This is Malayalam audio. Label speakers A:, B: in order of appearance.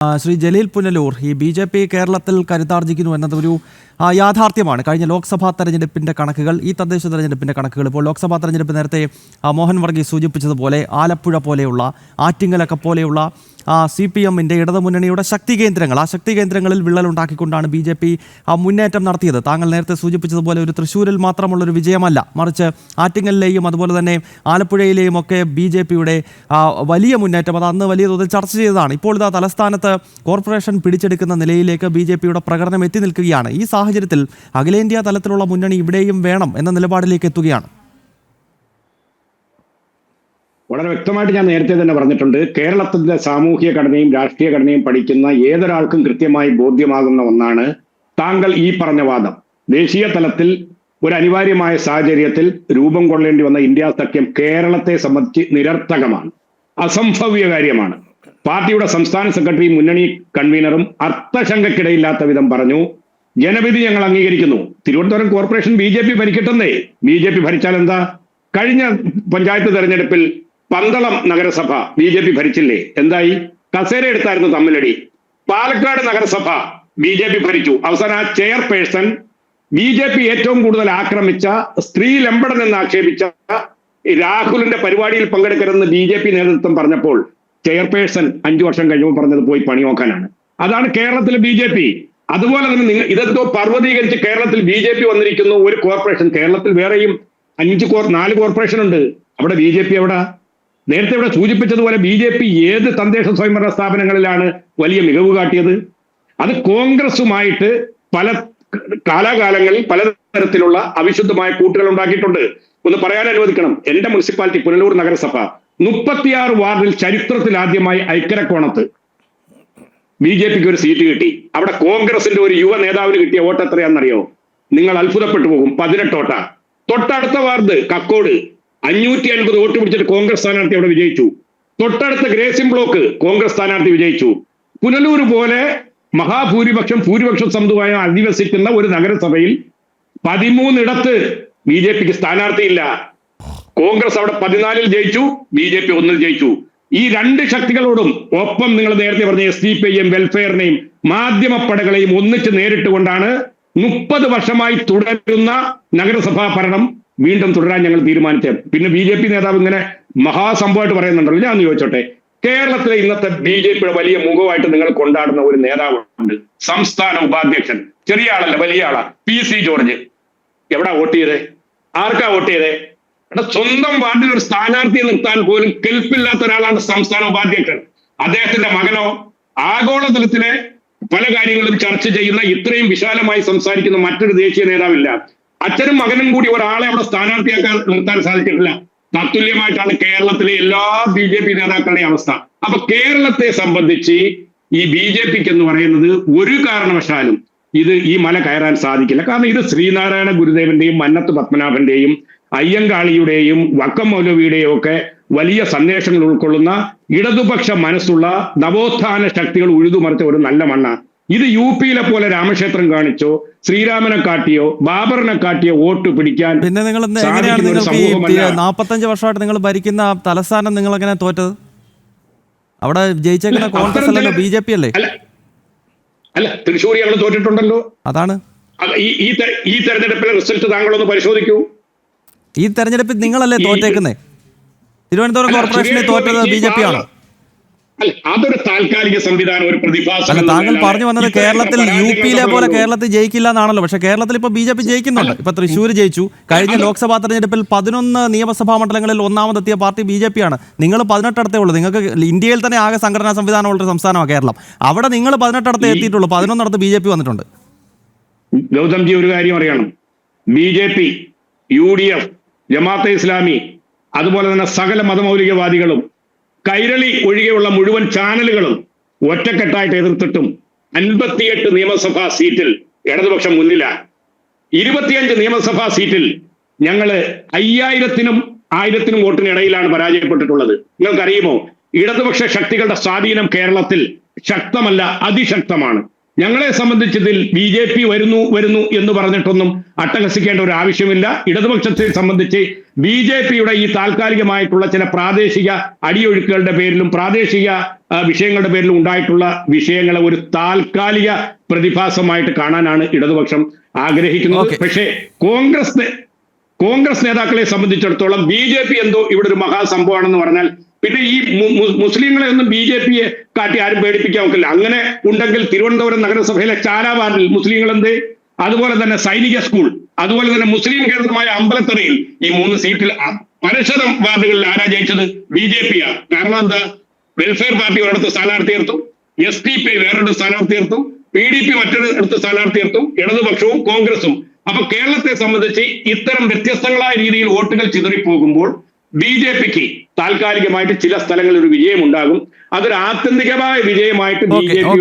A: ശ്രീ ജലീൽ പുനലൂർ ഈ ബി ജെ പി കേരളത്തിൽ കരുത്താർജിക്കുന്നു എന്നത് ഒരു യാഥാർത്ഥ്യമാണ്. കഴിഞ്ഞ ലോക്സഭാ തെരഞ്ഞെടുപ്പിന്റെ കണക്കുകൾ ഈ തദ്ദേശ തെരഞ്ഞെടുപ്പിന്റെ കണക്കുകൾ ഇപ്പോൾ ലോക്സഭാ തെരഞ്ഞെടുപ്പ് നേരത്തെ മോഹൻ വർഗീസ് സൂചിപ്പിച്ചതുപോലെ ആലപ്പുഴ പോലെയുള്ള ആറ്റിങ്ങലൊക്കെ പോലെയുള്ള സി പി എമ്മിന്റെ ഇടതുമുന്നണിയുടെ ശക്തി കേന്ദ്രങ്ങൾ. ആ ശക്തി കേന്ദ്രങ്ങളിൽ വിള്ളലുണ്ടാക്കിക്കൊണ്ടാണ് ബി ജെ പി മുന്നേറ്റം നടത്തിയത്. താങ്കൾ നേരത്തെ സൂചിപ്പിച്ചതുപോലെ ഒരു തൃശ്ശൂരിൽ മാത്രമുള്ളൊരു വിജയമല്ല. മറിച്ച് ആറ്റിങ്ങലിലെയും അതുപോലെ തന്നെ ആലപ്പുഴയിലെയും ഒക്കെ ബി ജെ പിയുടെ വലിയ മുന്നേറ്റം. അത് അന്ന് വലിയ തോതിൽ ചർച്ച ചെയ്തതാണ്. ഇപ്പോൾ ഇതാ തലസ്ഥാനത്ത് കോർപ്പറേഷൻ പിടിച്ചെടുക്കുന്ന നിലയിലേക്ക് ബി ജെ പിയുടെ പ്രകടനം എത്തി നിൽക്കുകയാണ്. ഈ സാഹചര്യത്തിൽ അഖിലേന്ത്യാ തലത്തിലുള്ള മുന്നണി ഇവിടെയും വേണം എന്ന നിലപാടിലേക്ക് എത്തുകയാണ്.
B: വളരെ വ്യക്തമായിട്ട് ഞാൻ നേരത്തെ തന്നെ പറഞ്ഞിട്ടുണ്ട് കേരളത്തിന്റെ സാമൂഹിക ഘടനയും രാഷ്ട്രീയ ഘടനയും പഠിക്കുന്ന ഏതൊരാൾക്കും കൃത്യമായി ബോധ്യമാകുന്ന ഒന്നാണ് താങ്കൾ ഈ പറഞ്ഞ വാദം. ദേശീയ തലത്തിൽ ഒരു അനിവാര്യമായ സാഹചര്യത്തിൽ രൂപം കൊള്ളേണ്ടി വന്ന ഇന്ത്യ സഖ്യം കേരളത്തെ സംബന്ധിച്ച് നിരർത്ഥകമാണ് അസംഭവ്യ കാര്യമാണ്. പാർട്ടിയുടെ സംസ്ഥാന സെക്രട്ടറി മുന്നണി കൺവീനറും അർത്ഥശങ്കക്കിടയില്ലാത്ത വിധം പറഞ്ഞു ജനവിധി ഞങ്ങൾ അംഗീകരിക്കുന്നു. Thiruvananthapuram corporation B J P ഭരിക്കട്ടെന്നേ. B J P ഭരിച്ചാൽ എന്താ? കഴിഞ്ഞ പഞ്ചായത്ത് തെരഞ്ഞെടുപ്പിൽ പന്തളം നഗരസഭ ബി ജെ പി ഭരിച്ചില്ലേ? എന്തായി? കസേര എടുത്തായിരുന്നു തമ്മിലടി. പാലക്കാട് നഗരസഭ ബി ജെ പി ഭരിച്ചു. അവസാനം ആ ചെയർപേഴ്സൺ ബി ജെ പി ഏറ്റവും കൂടുതൽ ആക്രമിച്ച സ്ത്രീ ലംബടൻ എന്ന് ആക്ഷേപിച്ച രാഹുലിന്റെ പരിപാടിയിൽ പങ്കെടുക്കരുതെന്ന് ബി ജെ പി നേതൃത്വം പറഞ്ഞപ്പോൾ ചെയർപേഴ്സൺ അഞ്ചു വർഷം കഴിയുമ്പോൾ പറഞ്ഞത് പോയി പണി നോക്കാനാണ്. അതാണ് കേരളത്തിലെ ബി ജെ പി. അതുപോലെ തന്നെ നിങ്ങൾ ഇതെന്തോ പർവതീകരിച്ച് കേരളത്തിൽ ബി ജെ പി വന്നിരിക്കുന്നു. ഒരു കോർപ്പറേഷൻ കേരളത്തിൽ വേറെയും അഞ്ച് കോർ നാല് കോർപ്പറേഷൻ ഉണ്ട് അവിടെ ബി ജെ പി എവിടെ? നേരത്തെ ഇവിടെ സൂചിപ്പിച്ചതുപോലെ ബി ജെ പി ഏത് തദ്ദേശ സ്വയംഭരണ സ്ഥാപനങ്ങളിലാണ് വലിയ മികവ് കാട്ടിയത്? അത് കോൺഗ്രസുമായിട്ട് പല കാലാകാലങ്ങളിൽ പലതരത്തിലുള്ള അവിശുദ്ധമായ കൂട്ടുകൾ ഉണ്ടാക്കിയിട്ടുണ്ട്. ഒന്ന് പറയാൻ അനുവദിക്കണം. എന്റെ മുനിസിപ്പാലിറ്റി പുനലൂർ നഗരസഭ മുപ്പത്തിയാറ് വാർഡിൽ ചരിത്രത്തിൽ ആദ്യമായി ഐക്യരക്കോണത്ത് ബി ജെ പിക്ക് ഒരു സീറ്റ് കിട്ടി. അവിടെ കോൺഗ്രസിന്റെ ഒരു യുവ നേതാവിന് കിട്ടിയ വോട്ട് എത്രയാണെന്നറിയോ? നിങ്ങൾ അത്ഭുതപ്പെട്ടു പോകും. പതിനെട്ടോട്ട തൊട്ടടുത്ത വാർഡ് കക്കോട്. അഞ്ഞൂറ്റി അൻപത് വോട്ട് പിടിച്ചിട്ട് കോൺഗ്രസ് സ്ഥാനാർത്ഥി അവിടെ വിജയിച്ചു. തൊട്ടടുത്ത ഗ്രേസിം ബ്ലോക്ക് കോൺഗ്രസ് സ്ഥാനാർത്ഥി വിജയിച്ചു. പുനലൂർ പോലെ മഹാഭൂരിപക്ഷം ഭൂരിപക്ഷം സമുദായം അധിവസിക്കുന്ന ഒരു നഗരസഭയിൽ പതിമൂന്നിടത്ത് ബി ജെ പിക്ക് സ്ഥാനാർത്ഥിയില്ല. കോൺഗ്രസ് അവിടെ പതിനാലിൽ ജയിച്ചു ബി ജെ പി ഒന്നിൽ ജയിച്ചു. ഈ രണ്ട് ശക്തികളോടും ഒപ്പം നിങ്ങൾ നേരത്തെ പറഞ്ഞ എസ് ഡി പി ഐയും വെൽഫെയറിനെയും മാധ്യമപ്പടകളെയും ഒന്നിച്ച് നേരിട്ടുകൊണ്ടാണ് മുപ്പത് വർഷമായി തുടരുന്ന നഗരസഭാ ഭരണം വീണ്ടും തുടരാൻ ഞങ്ങൾ തീരുമാനിച്ചത്. പിന്നെ ബി ജെ പി നേതാവ് ഇങ്ങനെ മഹാസംഭവമായിട്ട് പറയുന്നുണ്ടല്ലോ. ഞാൻ ചോദിച്ചോട്ടെ. കേരളത്തിലെ ഇന്നത്തെ ബി ജെ പിയുടെ വലിയ മുഖമായിട്ട് നിങ്ങൾ കൊണ്ടാടുന്ന ഒരു നേതാവുണ്ട് സംസ്ഥാന ഉപാധ്യക്ഷൻ. ചെറിയ ആളല്ല വലിയ ആളാ. P C George. എവിടാ വോട്ട് ചെയ്തേ? ആർക്കാ വോട്ട് ചെയ്തേ? എടാ സ്വന്തം വാർഡിൽ ഒരു സ്ഥാനാർത്ഥിയെ നിർത്താൻ പോലും കെൽപ്പില്ലാത്ത ഒരാളാണ് സംസ്ഥാന ഉപാധ്യക്ഷൻ. അദ്ദേഹത്തിന്റെ മകനോ ആഗോളതലത്തിലെ പല കാര്യങ്ങളും ചർച്ച ചെയ്യുന്ന ഇത്രയും വിശാലമായി സംസാരിക്കുന്ന മറ്റൊരു ദേശീയ നേതാവില്ല. അച്ഛനും മകനും കൂടി ഒരാളെ അവിടെ സ്ഥാനാർത്ഥിയാക്കാൻ നിർത്താൻ സാധിച്ചിട്ടില്ല. തത്തുല്യമായിട്ടാണ് കേരളത്തിലെ എല്ലാ ബി ജെ പി നേതാക്കളുടെയും അവസ്ഥ. അപ്പൊ കേരളത്തെ സംബന്ധിച്ച് ഈ ബി ജെ പിക്ക് എന്ന് പറയുന്നത് ഒരു കാരണവശാലും ഇത് ഈ മല കയറാൻ സാധിക്കില്ല. കാരണം ഇത് ശ്രീനാരായണ ഗുരുദേവന്റെയും മന്നത്ത് പത്മനാഭന്റെയും അയ്യങ്കാളിയുടെയും വക്കം മൗലവിയുടെയും ഒക്കെ വലിയ സന്ദേശങ്ങൾ ഉൾക്കൊള്ളുന്ന ഇടതുപക്ഷ മനസ്സുള്ള നവോത്ഥാന ശക്തികൾ ഉഴുതുമറിച്ച ഒരു നല്ല മണ്ണ ഇത് യു പിയിലെ പോലെ രാമക്ഷേത്രം കാണിച്ചോ ശ്രീരാമനെ കാട്ടിയോ ബാബറിനെ കാട്ടിയോ വോട്ട് പിടിക്കാൻ
A: പിന്നെ നിങ്ങൾ എങ്ങനെയാണ് നിങ്ങൾക്ക് നാൽപ്പത്തഞ്ച് വർഷമായിട്ട് നിങ്ങൾ ഭരിക്കുന്ന തലസ്ഥാനം നിങ്ങൾ എങ്ങനെ തോറ്റത്? അവിടെ ജയിച്ചേക്കുന്ന കോൺഗ്രസ് അല്ലല്ലോ ബി ജെ പി അല്ലേ?
B: അല്ല തൃശ്ശൂർ ഞങ്ങൾ തോറ്റിട്ടുണ്ടല്ലോ.
A: അതാണ്.
B: ഈ തെരഞ്ഞെടുപ്പിലെ റിസൾട്ട് താങ്കളൊന്ന് പരിശോധിക്കൂ.
A: ഈ തെരഞ്ഞെടുപ്പിൽ നിങ്ങളല്ലേ തോറ്റേക്കുന്നേ? തിരുവനന്തപുരം കോർപ്പറേഷനെ തോറ്റത് ബി ജെ പി ആണോ?
B: അല്ല അതൊരു താൽക്കാലിക സംവിധാനം ഒരു പ്രതിഭാസം
A: അല്ല താങ്കൾ പറഞ്ഞു വന്നത് കേരളത്തിൽ യു പിയിലെ പോലെ. കേരളത്തിൽ ജയിക്കില്ല എന്നാണല്ലോ. പക്ഷെ കേരളത്തിൽ ഇപ്പൊ ബി ജെ പി ജയിക്കുന്നുണ്ട്. ഇപ്പൊ തൃശ്ശൂർ ജയിച്ചു. കഴിഞ്ഞ ലോക്സഭാ തെരഞ്ഞെടുപ്പിൽ പതിനൊന്ന് നിയമസഭാ മണ്ഡലങ്ങളിൽ ഒന്നാമതെത്തിയ പാർട്ടി ബി ജെ പി ആണ് നിങ്ങൾ പതിനെട്ടടത്തേ ഉള്ളൂ. നിങ്ങൾക്ക് ഇന്ത്യയിൽ തന്നെ ആകെ സംഘടനാ സംവിധാനമുള്ള ഒരു സംസ്ഥാനമാണ് കേരളം. അവിടെ നിങ്ങൾ പതിനെട്ടടത്തേ എത്തിയിട്ടുള്ളൂ. പതിനൊന്നിടത്ത് ബി ജെ പി വന്നിട്ടുണ്ട്.
B: ഗൗതംജി ഒരു കാര്യം അറിയണം. B J P U D F Jamaate Islami അതുപോലെ തന്നെ സകല മതമൗലികവാദികളും കൈരളി ഒഴികെയുള്ള മുഴുവൻ ചാനലുകളും ഒറ്റക്കെട്ടായിട്ട് എതിർത്തിട്ടും അൻപത്തിയെട്ട് നിയമസഭാ സീറ്റിൽ ഇടതുപക്ഷം മുന്നിലാണ് ഇരുപത്തിയഞ്ച് നിയമസഭാ സീറ്റിൽ ഞങ്ങൾ അയ്യായിരത്തിനും ആയിരത്തിനും വോട്ടിനിടയിലാണ് പരാജയപ്പെട്ടിട്ടുള്ളത്. നിങ്ങൾക്കറിയുമോ? ഇടതുപക്ഷ ശക്തികളുടെ സ്വാധീനം കേരളത്തിൽ ശക്തമല്ല അതിശക്തമാണ്. ഞങ്ങളെ സംബന്ധിച്ചതിൽ ബി ജെ പി വരുന്നു വരുന്നു എന്ന് പറഞ്ഞിട്ടൊന്നും അട്ടഹസിക്കേണ്ട ഒരു ആവശ്യമില്ല. ഇടതുപക്ഷത്തെ സംബന്ധിച്ച് ബി ജെ പിയുടെ ഈ താൽക്കാലികമായിട്ടുള്ള ചില പ്രാദേശിക അടിയൊഴുക്കുകളുടെ പേരിലും പ്രാദേശിക വിഷയങ്ങളുടെ പേരിലും ഉണ്ടായിട്ടുള്ള വിഷയങ്ങളെ ഒരു താൽക്കാലിക പ്രതിഭാസമായിട്ട് കാണാനാണ് ഇടതുപക്ഷം ആഗ്രഹിക്കുന്നത്. പക്ഷേ കോൺഗ്രസ് കോൺഗ്രസ് നേതാക്കളെ സംബന്ധിച്ചിടത്തോളം ബി ജെ പി എന്തോ ഇവിടെ ഒരു മഹാസംഭവമാണെന്ന് പറഞ്ഞാൽ പിന്നെ ഈ മുസ്ലിങ്ങളെ ഒന്നും ബി ജെ പിയെ കാട്ടി ആരും പേടിപ്പിക്കാൻ ഒക്കില്ല. അങ്ങനെ ഉണ്ടെങ്കിൽ തിരുവനന്തപുരം നഗരസഭയിലെ ചാല വാർഡിൽ മുസ്ലിങ്ങൾ എന്ത്? അതുപോലെ തന്നെ സൈനിക സ്കൂൾ അതുപോലെ തന്നെ മുസ്ലിം കേന്ദ്രമായ അമ്പലത്തറയിൽ ഈ മൂന്ന് സീറ്റിൽ പരശുരം വാർഡുകളിൽ ആരാ ജയിച്ചത്? ബി ജെ പി കാരണം എന്താ? വെൽഫെയർ പാർട്ടി ഒരിടത്ത് സ്ഥാനാർത്ഥി നിർത്തും എസ് ഡി പി വേറൊരു സ്ഥാനാർത്ഥി നിർത്തും പി ഡി പി മറ്റൊരു അടുത്ത് സ്ഥാനാർത്ഥി നിർത്തും ഇടതുപക്ഷവും കോൺഗ്രസും. അപ്പൊ കേരളത്തെ സംബന്ധിച്ച് ഇത്തരം വ്യത്യസ്തങ്ങളായ രീതിയിൽ വോട്ടുകൾ ചിതറിപ്പോകുമ്പോൾ ബി ജെ പിക്ക് താൽക്കാലികമായിട്ട് ചില സ്ഥലങ്ങളിൽ ഒരു വിജയമുണ്ടാകും. അതൊരു ആത്യന്തികമായ വിജയമായിട്ട് ബി ജെ പി